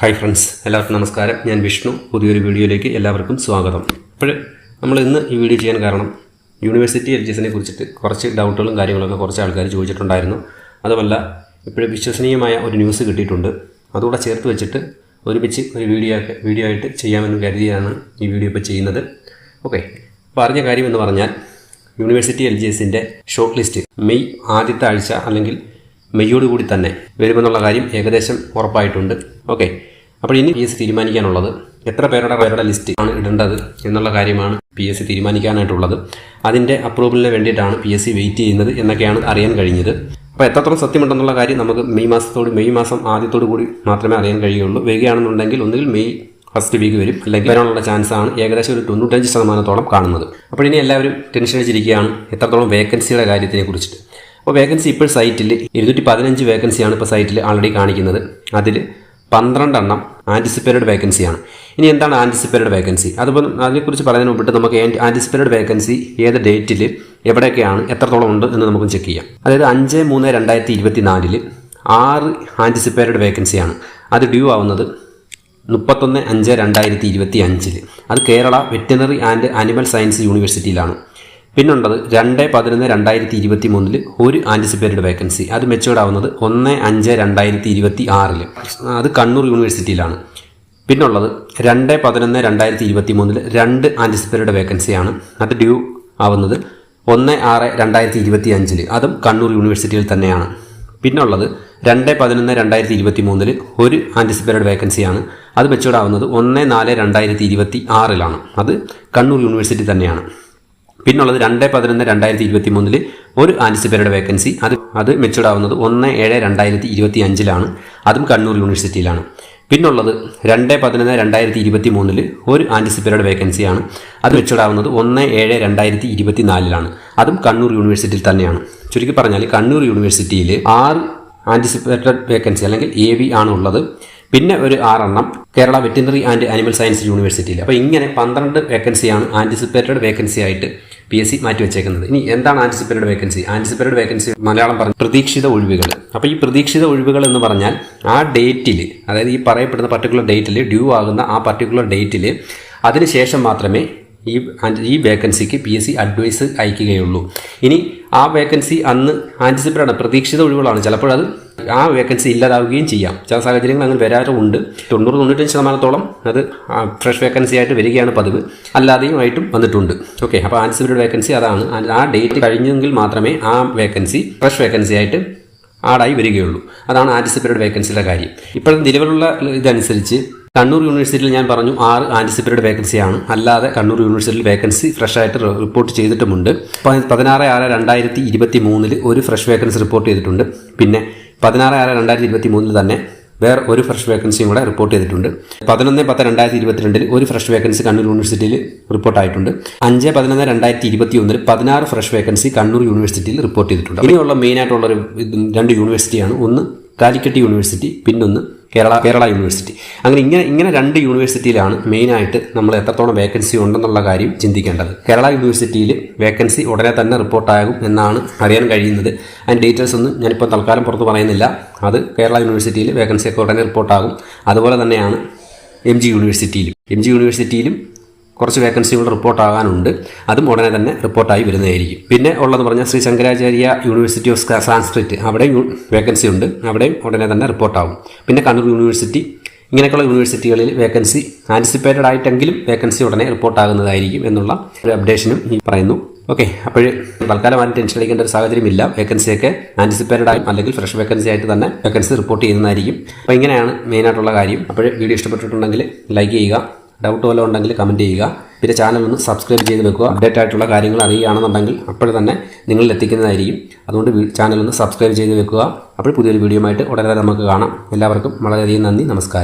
Hi friends എല്ലാവർക്കും നമസ്കാരം. ഞാൻ വിഷ്ണു. പുതിയൊരു വീഡിയോയിലേക്ക് എല്ലാവർക്കും സ്വാഗതം. ഇപ്പോൾ നമ്മൾ ഇന്ന് ഈ വീഡിയോ ചെയ്യാൻ കാരണം യൂണിവേഴ്സിറ്റി എൽ ജി എസിനെ കുറിച്ചിട്ട് കുറച്ച് ഡൗട്ടുകളും കാര്യങ്ങളൊക്കെ കുറച്ച് ആൾക്കാർ ചോദിച്ചിട്ടുണ്ടായിരുന്നു. അതുമല്ല ഇപ്പോഴും വിശ്വസനീയമായ ഒരു ന്യൂസ് കിട്ടിയിട്ടുണ്ട്. അതുകൂടെ ചേർത്ത് വെച്ചിട്ട് ഒരുമിച്ച് ഒരു വീഡിയോ വീഡിയോ ആയിട്ട് ചെയ്യാമെന്ന് കരുതിയാണ് ഈ വീഡിയോ ഇപ്പോൾ ചെയ്യുന്നത്. ഓക്കെ പറഞ്ഞ കാര്യം എന്ന് പറഞ്ഞാൽ യൂണിവേഴ്സിറ്റി എൽ ജി എസിന്റെ ഷോർട്ട് ലിസ്റ്റ് മെയ് ആദ്യത്തെ ആഴ്ച അല്ലെങ്കിൽ മെയ്യോടുകൂടി തന്നെ വരുമെന്നുള്ള കാര്യം ഏകദേശം ഉറപ്പായിട്ടുണ്ട്. ഓക്കെ. അപ്പോൾ ഇനി പി എസ് സി തീരുമാനിക്കാനുള്ളത്. എത്ര പേരുടെ പേരുടെ ലിസ്റ്റ് ആണ് ഇടേണ്ടത് എന്നുള്ള കാര്യമാണ് പി എസ് സി തീരുമാനിക്കാനായിട്ടുള്ളത്. അതിന്റെ അപ്രൂവലിന് വേണ്ടിയിട്ടാണ് പി എസ് സി വെയിറ്റ് ചെയ്യുന്നത് എന്നൊക്കെയാണ് അറിയാൻ കഴിഞ്ഞത്. അപ്പോൾ എത്രത്തോളം സത്യമുണ്ടെന്നുള്ള കാര്യം നമുക്ക് മെയ് മാസത്തോട് മെയ് മാസം ആദ്യത്തോടു കൂടി മാത്രമേ അറിയാൻ കഴിയുള്ളൂ. വൈകിയാണെന്നുണ്ടെങ്കിൽ ഒന്നുകിൽ മെയ് ഫസ്റ്റ് വീക്ക് വരും. അല്ലെങ്കിൽ വരാനുള്ള ചാൻസ് ആണ് ഏകദേശം ഒരു തൊണ്ണൂറ്റഞ്ച് ശതമാനത്തോളം കാണുന്നത്. അപ്പോൾ ഇനി എല്ലാവരും ടെൻഷൻ അടിച്ചിരിക്കുകയാണ് എത്രത്തോളം വേക്കൻസിയുടെ കാര്യത്തിനെ കുറിച്ചിട്ട് അപ്പോൾ വേക്കൻസി ഇപ്പോൾ സൈറ്റിൽ ഇരുന്നൂറ്റി പതിനഞ്ച് വേക്കൻസിയാണ് ഇപ്പോൾ സൈറ്റിൽ ആൾറെഡി കാണിക്കുന്നത്. അതിൽ പന്ത്രണ്ടെണ്ണം ആന്റിസിപ്പേറ്റഡ് വേക്കൻസിയാണ് ഇനി എന്താണ് ആന്റിസിപ്പേറ്റഡ് വേക്കൻസി അതുപോലെ അതിനെക്കുറിച്ച് പറയുന്നതിന് മുമ്പിട്ട് നമുക്ക് ആന്റിസിപ്പേറ്റഡ് വേക്കൻസി ഏത് ഡേറ്റിൽ എവിടെയൊക്കെയാണ് എത്രത്തോളം ഉണ്ട് എന്ന് നമുക്ക് ചെക്ക് ചെയ്യാം. അതായത് അഞ്ച് മൂന്ന് രണ്ടായിരത്തി ഇരുപത്തി നാലിൽ ആറ് ആന്റിസിപ്പേറ്റഡ് വേക്കൻസിയാണ് അത് ഡ്യൂ ആവുന്നത് മുപ്പത്തൊന്ന് അഞ്ച് രണ്ടായിരത്തി ഇരുപത്തി അഞ്ചിൽ അത് Kerala veterinary and animal science യൂണിവേഴ്സിറ്റിയിലാണ്. പിന്നുള്ളത് രണ്ട് പതിനൊന്ന് രണ്ടായിരത്തി ഇരുപത്തി മൂന്നിൽ ഒരു ആന്റിസിപ്പേറ്റഡ് വേക്കൻസി അത് മെച്ചുവേർഡ് ആവുന്നത് ഒന്ന് അഞ്ച് രണ്ടായിരത്തി ഇരുപത്തി ആറിൽ അത് കണ്ണൂർ യൂണിവേഴ്സിറ്റിയിലാണ്. പിന്നുള്ളത് രണ്ട് പതിനൊന്ന് രണ്ടായിരത്തി ഇരുപത്തി മൂന്നിൽ രണ്ട് ആന്റിസിപ്പേറ്റഡ് വേക്കൻസിയാണ് അത് ഡ്യൂ ആവുന്നത് ഒന്ന് ആറ് രണ്ടായിരത്തി ഇരുപത്തി അഞ്ചിൽ അതും കണ്ണൂർ യൂണിവേഴ്സിറ്റിയിൽ തന്നെയാണ്. പിന്നുള്ളത് രണ്ട് പതിനൊന്ന് രണ്ടായിരത്തി ഇരുപത്തി മൂന്നിൽ ഒരു ആന്റിസിപ്പേറ്റഡ് വേക്കൻസിയാണ് അത് മെച്ചുവേർഡ് ആവുന്നത് ഒന്ന് നാല് രണ്ടായിരത്തി ഇരുപത്തി ആറിലാണ് അത് കണ്ണൂർ യൂണിവേഴ്സിറ്റി തന്നെയാണ്. പിന്നുള്ളത് രണ്ട് പതിനൊന്ന് രണ്ടായിരത്തി ഇരുപത്തി മൂന്നിൽ ഒരു ആൻസിപ്പേരുടെ വേക്കൻസി. അത് അത് മെച്ചൂർഡാവുന്നത് ഒന്ന് ഏഴ് രണ്ടായിരത്തി ഇരുപത്തി അഞ്ചിലാണ് അതും കണ്ണൂർ യൂണിവേഴ്സിറ്റിയിലാണ്. പിന്നുള്ളത് രണ്ട് പതിനൊന്ന് രണ്ടായിരത്തി ഇരുപത്തി മൂന്നിൽ ഒരു ആന്റിസിപ്പേറ്റഡ് വേക്കൻസിയാണ്. അത് മെച്ചുവേർഡ് ആവുന്നത് ഒന്ന് ഏഴ് രണ്ടായിരത്തി ഇരുപത്തി നാലിലാണ് അതും കണ്ണൂർ യൂണിവേഴ്സിറ്റിയിൽ തന്നെയാണ്. ചുരുക്കി പറഞ്ഞാൽ കണ്ണൂർ യൂണിവേഴ്സിറ്റിയിൽ ആറ് ആന്റിസിപ്പേറ്റഡ് വേക്കൻസി അല്ലെങ്കിൽ എ വി ആണ് ഉള്ളത്. പിന്നെ ഒരു ആറെണ്ണം Kerala veterinary and animal science യൂണിവേഴ്സിറ്റിയിൽ അപ്പോൾ ഇങ്ങനെ പന്ത്രണ്ട് വേക്കൻസിയാണ് ആന്റിസിപ്പേറ്റഡ് വേക്കൻസി ആയിട്ട് പി എസ് സി മാറ്റി വെച്ചേക്കുന്നത്. ഇനി എന്താണ് anticipated vacancy anticipated vacancy Malayalam പറഞ്ഞു പ്രതീക്ഷിത ഒഴിവുകൾ അപ്പോൾ ഈ പ്രതീക്ഷിത ഒഴിവുകൾ എന്ന് പറഞ്ഞാൽ ആ ഡേറ്റിൽ അതായത് ഈ പറയപ്പെടുന്ന പർട്ടിക്കുലർ ഡേറ്റിൽ ഡ്യൂ ആകുന്ന ആ പർട്ടിക്കുലർ ഡേറ്റിൽ അതിനുശേഷം മാത്രമേ ഈ ഈ വേക്കൻസിക്ക് പി എസ് സി അഡ്വൈസ് അയക്കുകയുള്ളൂ. ഇനി ആ വേക്കൻസി അന്ന് ആന്റിസിപ്പേറ്റഡ് പ്രതീക്ഷിത ഒഴിവുകളാണ്. ചിലപ്പോൾ അത് ആ വേക്കൻസി ഇല്ലാതാവുകയും ചെയ്യാം. ചില സാഹചര്യങ്ങൾ അങ്ങനെ വരാറുമുണ്ട്. തൊണ്ണൂറ് തൊണ്ണൂറ്റഞ്ച് ശതമാനത്തോളം അത് ഫ്രഷ് വേക്കൻസി ആയിട്ട് വരികയാണ് പതിവ്. അല്ലാതെയും ആയിട്ടും വന്നിട്ടുണ്ട്. ഓക്കെ അപ്പോൾ ആന്റിസിപ്പേറ്റഡ് വേക്കൻസി അതാണ്. ആ ഡേറ്റ് കഴിഞ്ഞെങ്കിൽ മാത്രമേ ആ വേക്കൻസി ഫ്രഷ് വേക്കൻസി ആയിട്ട് ആടായി വരികയുള്ളൂ. അതാണ് ആന്റിസിപ്പേറ്റഡ് വേക്കൻസിയുടെ കാര്യം. ഇപ്പോഴത്തെ നിലവിലുള്ള ഇതനുസരിച്ച് കണ്ണൂർ യൂണിവേഴ്സിറ്റിയിൽ ഞാൻ പറഞ്ഞു ആറ് ആന്റിസിപ്പേറ്റഡ് വേക്കൻസിയാണ് അല്ലാതെ കണ്ണൂർ യൂണിവേഴ്സിറ്റിയിൽ വേക്കൻസി ഫ്രഷ് ആയിട്ട് റിപ്പോർട്ട് ചെയ്തിട്ടുമുണ്ട്. പതിനാറ് ആറ് രണ്ടായിരത്തി ഇരുപത്തി മൂന്നിൽ ഒരു ഫ്രഷ് വേക്കൻസി റിപ്പോർട്ട് ചെയ്തിട്ടുണ്ട്. പിന്നെ പതിനാറ് ആറ് രണ്ടായിരത്തി ഇരുപത്തി മൂന്നിൽ തന്നെ വേറെ ഒരു ഫ്രഷ് വേക്കൻസിയും കൂടെ റിപ്പോർട്ട് ചെയ്തിട്ടുണ്ട്. പതിനൊന്ന് പത്ത് രണ്ടായിരത്തി ഇരുപത്തിരണ്ടിൽ ഒരു ഫ്രഷ് വേക്കൻസി കണ്ണൂർ യൂണിവേഴ്സിറ്റിയിൽ റിപ്പോർട്ടായിട്ടുണ്ട് അഞ്ച് പതിനൊന്ന് രണ്ടായിരത്തി ഇരുപത്തി ഒന്നിൽ പതിനാറ് ഫ്രഷ് വേക്കൻസി കണ്ണൂർ യൂണിവേഴ്സിറ്റിയിൽ റിപ്പോർട്ട് ചെയ്തിട്ടുണ്ട്. ഇനിയുള്ള മെയിനായിട്ടുള്ള ഒരു രണ്ട് യൂണിവേഴ്സിറ്റിയാണ്. ഒന്ന് കാലിക്കറ്റ് യൂണിവേഴ്സിറ്റി പിന്നൊന്ന് കേരള കേരള യൂണിവേഴ്സിറ്റി. അങ്ങനെ ഇങ്ങനെ ഇങ്ങനെ രണ്ട് യൂണിവേഴ്സിറ്റിയിലാണ് മെയിനായിട്ട് നമ്മൾ എത്രത്തോളം വേക്കൻസി ഉണ്ടെന്നുള്ള കാര്യം ചിന്തിക്കേണ്ടത്. കേരള യൂണിവേഴ്സിറ്റിയിൽ വേക്കൻസി ഉടനെ തന്നെ റിപ്പോർട്ടാകും എന്നാണ് അറിയാൻ കഴിയുന്നത്. അതിന്റെ ഡീറ്റെയിൽസ് ഒന്നും ഞാനിപ്പോൾ തൽക്കാലം പുറത്ത് പറയുന്നില്ല. അത് കേരള യൂണിവേഴ്സിറ്റിയിൽ വേക്കൻസിയൊക്കെ ഉടനെ റിപ്പോർട്ടാകും. അതുപോലെ തന്നെയാണ് എം ജി യൂണിവേഴ്സിറ്റിയിലും. എം ജി യൂണിവേഴ്സിറ്റിയിലും കുറച്ച് വേക്കൻസികൾ റിപ്പോർട്ടാകാനുണ്ട് അതും ഉടനെ തന്നെ റിപ്പോർട്ടായി വരുന്നതായിരിക്കും. പിന്നെ ഉള്ളതെന്ന് പറഞ്ഞാൽ Shri Shankaracharya university of Sanskrit അവിടെയും വേക്കൻസി ഉണ്ട്. അവിടെയും ഉടനെ തന്നെ റിപ്പോർട്ടാകും പിന്നെ കണ്ണൂർ യൂണിവേഴ്സിറ്റി ഇങ്ങനെയൊക്കെയുള്ള യൂണിവേഴ്സിറ്റികളിൽ വേക്കൻസി ആന്റിസിപ്പേറ്റഡ് ആയിട്ടെങ്കിലും വേക്കൻസി ഉടനെ റിപ്പോർട്ടാകുന്നതായിരിക്കും എന്നുള്ള ഒരു അപ്ഡേഷനും ഈ പറയുന്നു. ഓക്കെ അപ്പോൾ തൽക്കാലം ആരും ടെൻഷൻ അടിക്കേണ്ട ഒരു സാഹചര്യമില്ല. വേക്കൻസിയൊക്കെ ആന്റിസിപ്പേറ്റഡ് ആയി അല്ലെങ്കിൽ ഫ്രഷ് വേക്കൻസി ആയിട്ട് തന്നെ വേക്കൻസി റിപ്പോർട്ട് ചെയ്യുന്നതായിരിക്കും. അപ്പോൾ ഇങ്ങനെയാണ് മെയിനായിട്ടുള്ള കാര്യം. അപ്പോൾ വീഡിയോ ഇഷ്ടപ്പെട്ടിട്ടുണ്ടെങ്കിൽ ലൈക്ക് ചെയ്യുക. ഡൗട്ട് വല്ലതും ഉണ്ടെങ്കിൽ കമന്റ് ചെയ്യുക. പിന്നെ ചാനൽ ഒന്ന് സബ്സ്ക്രൈബ് ചെയ്ത് വെക്കുക. അപ്ഡേറ്റ് ആയിട്ടുള്ള കാര്യങ്ങൾ അറിയുകയാണെന്നുണ്ടെങ്കിൽ അപ്പോൾ തന്നെ നിങ്ങളിൽ എത്തിക്കുന്നതായിരിക്കും. അതുകൊണ്ട് ചാനൽ ഒന്ന് സബ്സ്ക്രൈബ് ചെയ്ത് വെക്കുക. അപ്പോൾ പുതിയൊരു വീഡിയോ ആയിട്ട് ഉടനെ നമുക്ക് കാണാം. എല്ലാവർക്കും വളരെയധികം നന്ദി. നമസ്കാരം.